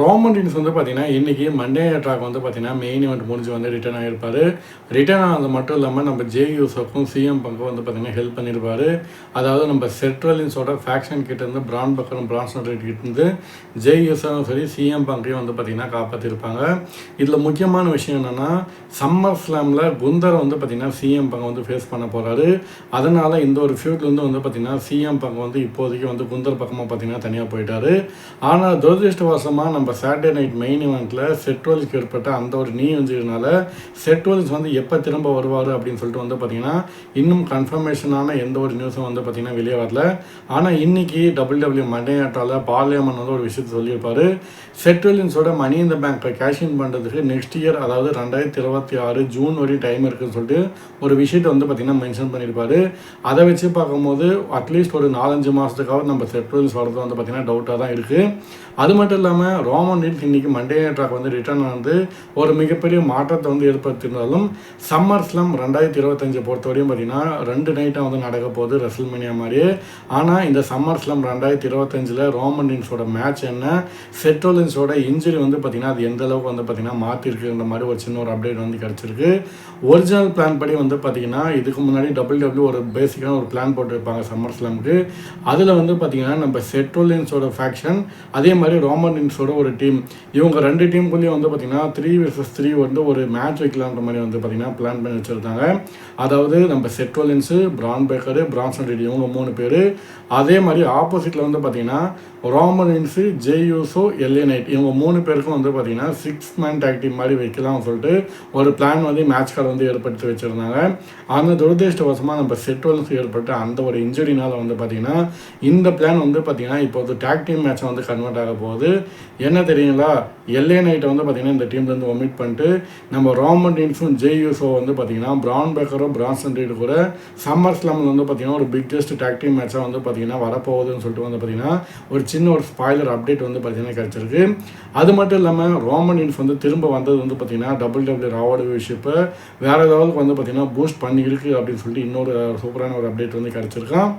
Roman reigns வந்து பார்த்தீங்கன்னா இன்றைக்கி மண்டே ட்ராக் வந்து பார்த்தீங்கன்னா மெயின் இவெண்ட் முடிஞ்சு வந்து ரிட்டர்ன் ஆகிருப்பார் ரிட்டர்ன் ஆனது மட்டும் இல்லாமல் நம்ம ஜே யூசஃப்க்கும் சிஎம் பங்கும் வந்து பார்த்தீங்கன்னா ஹெல்ப் பண்ணியிருப்பார் அதாவது நம்ம செட்ரலின்ஸோட ஃபேக்ஷன் கிட்டேருந்து பிரான் பக்கரும் பிரான்சன் கிட்டேருந்து ஜே யூசஃபும் சரி சிஎம் பங்கையும் வந்து பார்த்தீங்கன்னா காப்பாற்றிருப்பாங்க இதில் முக்கியமான விஷயம் என்னென்னா சம்மர் ஸ்லாமில் குந்தரை வந்து பார்த்தீங்கன்னா சிஎம் பங்கு வந்து ஃபேஸ் பண்ண போகிறாரு அதனால் இந்த ஒரு ஃபியூட்லேருந்து வந்து பார்த்தீங்கன்னா சிஎம் பங்கு வந்து இப்போதைக்கு வந்து குந்தர் பக்கமாக பார்த்தீங்கன்னா தனியாக போயிட்டார். ஆனால் துரதிருஷ்டவசமாக நம்ம நம்ம சாட்டர்டே நைட் மெயின் இவெண்ட்டில் செட்வெல்ஸ்க்கு ஏற்பட்ட அந்த ஒரு நீ வந்ததுனால செட்வெல்ஸ் வந்து எப்போ திரும்ப வருவார் அப்படின்னு சொல்லிட்டு வந்து பார்த்தீங்கன்னா இன்னும் கன்ஃபர்மேஷனான எந்த ஒரு நியூஸும் வந்து பார்த்தீங்கன்னா வெளியே வரல. ஆனால் இன்றைக்கி டபுள் டபிள்யூ மண்டையாட்டால் பார்லியாமன் வந்து ஒரு விஷயத்தை சொல்லியிருப்பார். செட்வெல்ஸோட மணி இந்த பேங்க்கை கேஷ் இன் பண்ணுறதுக்கு நெக்ஸ்ட் இயர் அதாவது ரெண்டாயிரத்தி இருபத்தி ஆறு ஜூன் வரையும் டைம் இருக்குன்னு சொல்லிட்டு ஒரு விஷயத்தை வந்து பார்த்தீங்கன்னா மென்ஷன் பண்ணியிருப்பார். அதை வச்சு பார்க்கும்போது அட்லீஸ்ட் ஒரு நாலஞ்சு மாதத்துக்காவது நம்ம செட்வெல்ஸ் வரது வந்து பார்த்தீங்கன்னா டவுட்டாக தான் இருக்குது அது மட்டும் இல்லாமல் ரோமன் ரீல்ஸ் இன்னைக்கு மண்டே ட்ராக் வந்து ரிட்டர்ன் வந்து ஒரு மிகப்பெரிய மாற்றத்தை வந்து ஏற்படுத்தியிருந்தாலும் சம்மர் ஸ்லம் ரெண்டாயிரத்தி இருபத்தஞ்சை பொறுத்தவரையும் பார்த்தீங்கன்னா ரெண்டு நைட்டாக வந்து நடக்க போகுது ரெசல்மேனியா மாதிரியே. ஆனால் இந்த சம்மர் ஸ்லம் ரெண்டாயிரத்தி இருபத்தஞ்சில் ரோமன் ரீன்ஸோட மேட்ச் என்ன செட்டோலின்ஸோட இன்ஜுரி வந்து பார்த்தீங்கன்னா அது எந்த அளவுக்கு வந்து பார்த்தீங்கன்னா மாற்றிருக்குன்ற மாதிரி ஒரு சின்ன ஒரு அப்டேட் வந்து கிடச்சிருக்கு. ஒரிஜினல் பிளான் படி வந்து பார்த்தீங்கன்னா இதுக்கு முன்னாடி டபுள் டபிள்யூ ஒரு பேசிக்கான ஒரு பிளான் போட்டிருப்பாங்க சம்மர் ஸ்லம்க்கு அதில் வந்து பார்த்தீங்கன்னா நம்ம செட்ரோலின்ஸோட ஃபேக்ஷன் அதே மாதிரி ரோமன் ரீன்ஸோட ஒரு டீம் இவங்க ரெண்டு டீமுக்குள்ளேயும் வந்து பார்த்தீங்கன்னா த்ரீ வர்சஸ் த்ரீ வந்து ஒரு மேட்ச் வைக்கலான்ற மாதிரி வந்து பார்த்திங்கன்னா பிளான் பண்ணி வச்சுருந்தாங்க. அதாவது நம்ம செட்வலின்ஸு பிரான் பேக்கரு பிரான்சன் ரெடி இவங்க மூணு பேர். அதே மாதிரி ஆப்போசிட்டில் வந்து பார்த்தீங்கன்னா ராமலின்ஸு ஜேயூசோ எல்ஏ நைட் இவங்க மூணு பேருக்கும் வந்து பார்த்தீங்கன்னா சிக்ஸ் மேன் டேக் டீம் மாதிரி வைக்கலாம்னு சொல்லிட்டு ஒரு பிளான் வந்து மேட்ச் கார்டு வந்து ஏற்படுத்தி வச்சுருந்தாங்க. அந்த துரதிருஷ்டவசமாக நம்ம செட்வல்ஸ் ஏற்பட்ட அந்த ஒரு இன்ஜுரினால் வந்து பார்த்திங்கன்னா இந்த பிளான் வந்து பார்த்திங்கன்னா இப்போ வந்து டேக் டீம் மேட்ச் வந்து கன்வெர்ட் ஆக போகுது. என்ன தெரியுங்களா? எல்ஏ நைட்டை வந்து பார்த்தீங்கன்னா இந்த டீம்லேருந்து ஒமிட் பண்ணிட்டு நம்ம ரோமன் டீன்ஸும் ஜேயூஸோ வந்து பார்த்தீங்கன்னா பிரான் பேக்கரோ பிரான்சன் ரீடு கூட சம்மர் ஸ்லாமில் வந்து பார்த்தீங்கன்னா ஒரு பிக்கெஸ்ட் டேக் மேட்சாக வந்து பார்த்தீங்கன்னா வரப்போகுதுன்னு சொல்லிட்டு வந்து பார்த்தீங்கன்னா ஒரு சின்ன ஒரு ஸ்பாய்லர் அப்டேட் வந்து பார்த்தீங்கன்னா கிடச்சிருக்கு. அது மட்டும் இல்லாமல் ரோமன் இன்ஸ் வந்து திரும்ப வந்தது வந்து பார்த்தீங்கன்னா டபுள் டபுள்யூ ராவோட விஷயப்பை வேறு லெவலுக்கு வந்து பார்த்தீங்கன்னா பூஸ்ட் பண்ணியிருக்கு அப்படின்னு சொல்லிட்டு இன்னொரு சூப்பரான ஒரு அப்டேட் வந்து கிடச்சிருக்கான்.